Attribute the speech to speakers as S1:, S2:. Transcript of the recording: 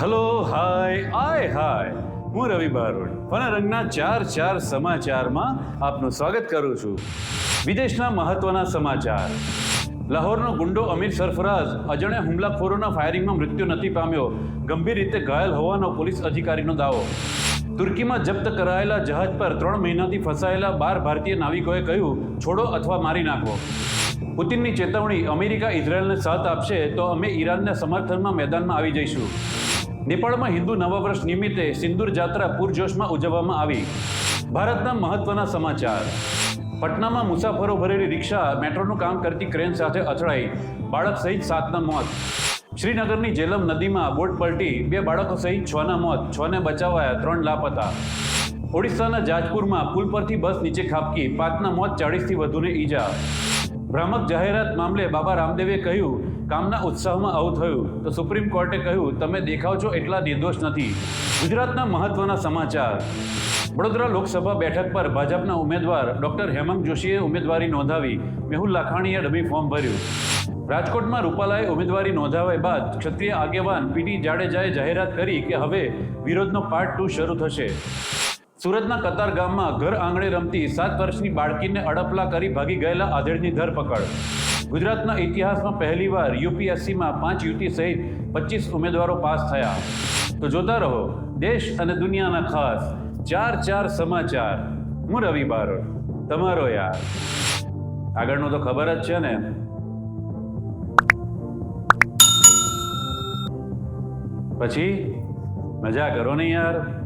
S1: Hello hi આય હાય હું રવિ બારોડ રંગના ચાર ચાર સમાચારમાં આપનું સ્વાગત કરું છું. વિદેશના મહત્વના સમાચાર. લાહોરનો ગુંડો અમીર સરફરાઝ અજાણ્યા હુમલાખોરોના ફાયરિંગમાં મૃત્યુ નથી પામ્યો. ગંભીર રીતે ઘાયલ હોવાનો પોલીસ અધિકારીનો દાવો. તુર્કીમાં જપ્ત કરાયેલા જહાજ પર ત્રણ મહિનાથી ફસાયેલા બાર ભારતીય નાવિકોએ કહ્યું, છોડો અથવા મારી નાખો. પુતિનની ચેતવણી અમેરિકા ઇઝરાયલને સાથ આપશે તો અમે ઈરાનના સમર્થનમાં મેદાનમાં આવી જઈશું. નેપાળમાં હિન્દુ નવા વર્ષ નિમિત્તે સિંદૂર જાત્રા પૂરજોશમાં ઉજવવામાં આવી. ભારતના મહત્વના સમાચાર. પટનામાં મુસાફરો ભરેલી રિક્ષા મેટ્રોનું કામ કરતી ક્રેન સાથે અથડાઈ. બાળક સહિત સાતના મોત. શ્રીનગરની જેલમ નદીમાં બોટ પલટી, બે બાળકો સહિત છના મોત, છને બચાવાયા, ત્રણ લાપતા. ઓડિશાના જાજપુરમાં પુલ પરથી બસ નીચે ખાબકી પાંચના મોત ચાળીસથી વધુને ઈજા. ભ્રામક જાહેરાત મામલે બાબા રામદેવે કહ્યું, કામના ઉત્સાહમાં આવું થયું. તો સુપ્રીમ કોર્ટે કહ્યું, તમે દેખાવ છો એટલા નિર્દોષ નથી. ગુજરાતના મહત્વના સમાચાર. વડોદરા લોકસભા બેઠક પર ભાજપના ઉમેદવાર ડોક્ટર હેમંત જોશીએ ઉમેદવારી નોંધાવી. મેહુલ લાખાણીએ ડમી ફોર્મ ભર્યું. રાજકોટમાં રૂપાલાએ ઉમેદવારી નોંધાવ્યા બાદ ક્ષત્રિય આગેવાન પીટી જાડેજાએ જાહેરાત કરી કે હવે વિરોધનો પાર્ટ ટુ શરૂ થશે. સુરતના કતાર ગામમાં ઘર આંગણે રમતી સાત વર્ષની બાળકીને અડપલા કરી ભાગી ગયેલા આધેડની ધરપકડ. ગુજરાતના ઇતિહાસમાં પહેલીવાર યુપીએસસીમાં પાંચ યુવતી સહિત પચીસ ઉમેદવારો પાસ થયા. તો જોતા રહો, દેશ અને દુનિયાના ખાસ ચાર ચાર સમાચાર. હું રવિ બારોટ. તમારો યાર. આગળનું તો ખબર જ છે ને. પછી? મજા કરો ને યાર.